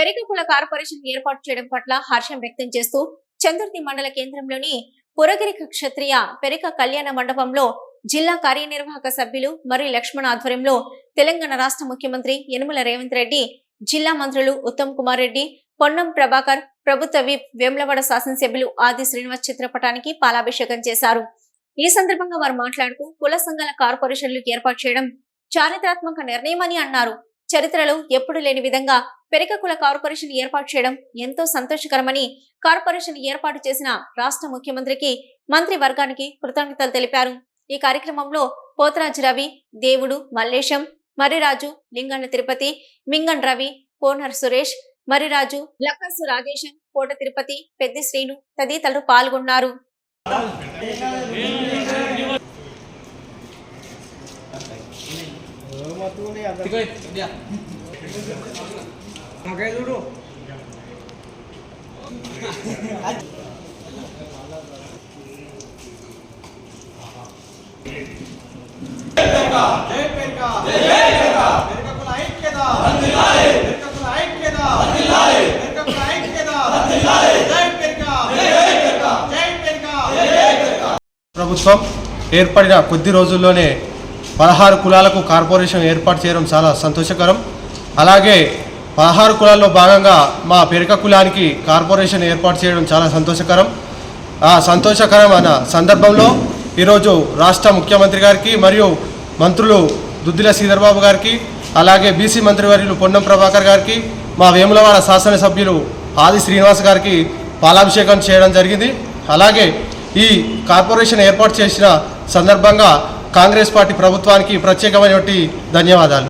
పెరికకుల corporation ఏర్పాటు చేయడం పట్ల హర్షం వ్యక్తం చేస్తూ చందుర్తి మండల కేంద్రంలోని పురగిరిక క్షత్రియ పెరిక కళ్యాణ మండపంలో జిల్లా కార్యనిర్వాహక సభ్యులు మరి లక్ష్మణ్ ఆధ్వర్యంలో తెలంగాణ రాష్ట్ర ముఖ్యమంత్రి యనుమల రేవంత్ రెడ్డి జిల్లా మంత్రులు ఉత్తమ్ కుమార్ రెడ్డి పొన్నం ప్రభాకర్ ప్రభుత్వ విప్ వేములవాడ శాసనసభ్యులు ఆది శ్రీనివాస్ చిత్రపటానికి పాలాభిషేకం చేశారు. ఈ సందర్భంగా వారు మాట్లాడుతూ కుల సంఘాల కార్పొరేషన్లు ఏర్పాటు చేయడం చారిత్రాత్మక నిర్ణయమని అన్నారు. చరిత్రలో ఎప్పుడు లేని విధంగా పెరికకుల కార్పొరేషన్ ఏర్పాటు చేయడం ఎంతో సంతోషకరమని కార్పొరేషన్ ఏర్పాటు చేసిన రాష్ట్ర ముఖ్యమంత్రికి మంత్రి వర్గానికి కృతజ్ఞతలు తెలిపారు. ఈ కార్యక్రమంలో పోతరాజు రవి దేవుడు మల్లేశం మర్రిరాజు లింగన్న తిరుపతి మింగన్ రవి కోనర్ సురేష్ మర్రిరాజు లక్కసు రాజేశం కోట తిరుపతి పెద్ద శ్రీను తదితరులు పాల్గొన్నారు. జై ప్రభుత్వం ఏర్పడిన కొద్ది రోజుల్లోనే పదహారు కులాలకు కార్పొరేషన్ ఏర్పాటు చేయడం చాలా సంతోషకరం. అలాగే పదహారు కులాల్లో భాగంగా మా పెరక కులానికి కార్పొరేషన్ ఏర్పాటు చేయడం చాలా సంతోషకరం. ఆ సంతోషకరమైన సందర్భంలో ఈరోజు రాష్ట్ర ముఖ్యమంత్రి గారికి మరియు మంత్రులు దుద్దిల శ్రీధర్బాబు గారికి అలాగే బీసీ మంత్రివర్యులు పొన్నం ప్రభాకర్ గారికి మా వేములవాడ శాసనసభ్యులు ఆది శ్రీనివాస్ గారికి పాలాభిషేకం చేయడం జరిగింది. అలాగే ఈ కార్పొరేషన్ ఏర్పాటు చేసిన సందర్భంగా కాంగ్రెస్ పార్టీ ప్రభుత్వానికి ప్రత్యేకమైనటువంటి ధన్యవాదాలు.